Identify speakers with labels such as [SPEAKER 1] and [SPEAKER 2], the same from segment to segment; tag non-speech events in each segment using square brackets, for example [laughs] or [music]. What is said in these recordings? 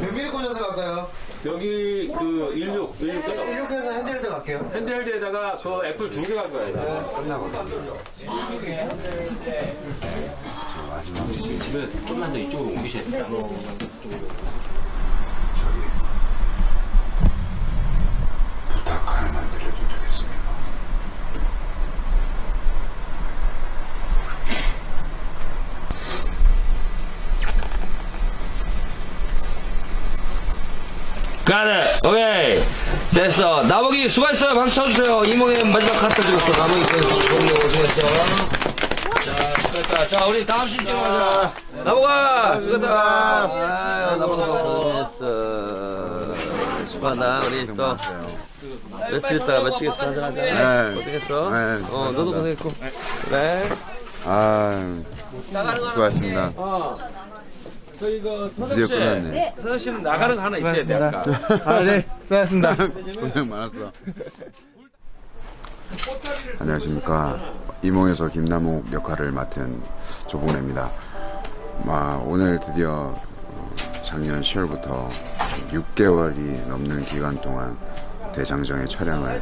[SPEAKER 1] 몇 미리 꽂아서 갈까요?
[SPEAKER 2] 여기 그 16, 16가
[SPEAKER 1] 16에서 핸들드 갈게요.
[SPEAKER 2] 핸드헬드에다가 그 애플 두개갈 거야.
[SPEAKER 1] 네, 끝나고.
[SPEAKER 2] 집에 좀만 더 이쪽으로 옮기셔야 돼.
[SPEAKER 3] 가네 오케이 됐어. 나머지 수고했어요. 박수 쳐주세요. 이모의 마지막 카트 찍었어. 나머지 동료 고생했어 자 수고했다. 자 우리 다음 신 찍어가자. 나보가 수고했다. 아, 나보가 고생했어. 수고한다. 우리 또 며칠 있다가 며칠 있어. 한잔 하자.
[SPEAKER 4] 네.
[SPEAKER 3] 고생했어.
[SPEAKER 4] 네,
[SPEAKER 3] 어 너도 고생했고. 그래?
[SPEAKER 4] 아, 수고하셨습니다.
[SPEAKER 3] 어 저희 그
[SPEAKER 4] 드디어
[SPEAKER 3] 서정 씨
[SPEAKER 4] 끝났네.
[SPEAKER 3] 서정 씨는 나가는 거 하나 있어야 돼 아까 [laughs]
[SPEAKER 1] 아, 네. 수고하셨습니다. [laughs]
[SPEAKER 4] 고생 많았어. [laughs] 안녕하십니까. 이몽에서 김남욱 역할을 맡은 조봉래입니다. 아, 오늘 드디어 어, 작년 10월부터 6개월이 넘는 기간 동안 대장정의 촬영을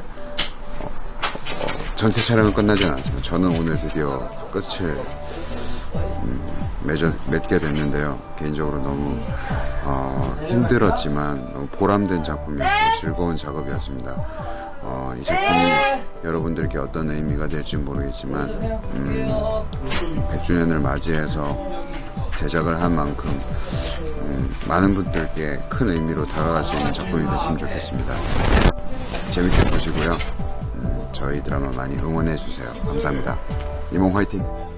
[SPEAKER 4] 어, 어, 전체 촬영은 끝나진 않았지만 저는 오늘 드디어 끝을 맺어, 맺게 됐는데요. 개인적으로 너무 어, 힘들었지만 너무 보람된 작품이었고 즐거운 작업이었습니다. 어, 이 작품이 여러분들께 어떤 의미가 될지 모르겠지만 음, 100주년을 맞이해서 제작을 한 만큼 음, 많은 분들께 큰 의미로 다가갈 수 있는 작품이 됐으면 좋겠습니다. 재밌게 보시고요. 음, 저희 드라마 많이 응원해 주세요. 감사합니다. 이몽 화이팅!